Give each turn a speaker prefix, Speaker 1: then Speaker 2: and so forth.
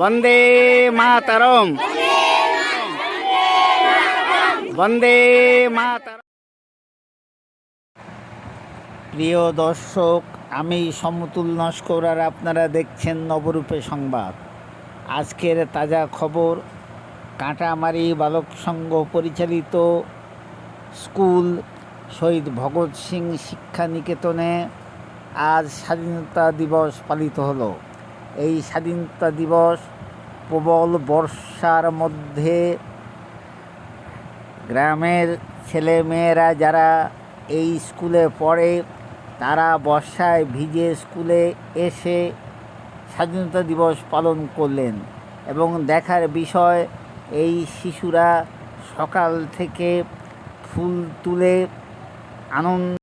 Speaker 1: বন্দে মাতরম। বন্দে মাতরম। প্রিয় দর্শক, আমি সমতুল নস্কর আর আপনারা দেখছেন নবরূপে সংবাদ। আজকের তাজা খবর, কাঁটামারি বালক সংঘ পরিচালিত স্কুল শহীদ ভগৎ সিং শিক্ষা নিকেতনে আজ স্বাধীনতা দিবস পালিত হলো। এই স্বাধীনতা দিবস প্রবল বর্ষার মধ্যে গ্রামের ছেলে মেয়েরা যারা এই স্কুলে পড়ে, তারা বর্ষায় ভিজে স্কুলে এসে স্বাধীনতা দিবস পালন করলেন এবং দেখার বিষয়, এই শিশুরা সকাল থেকে ফুল তুলে আনন্দ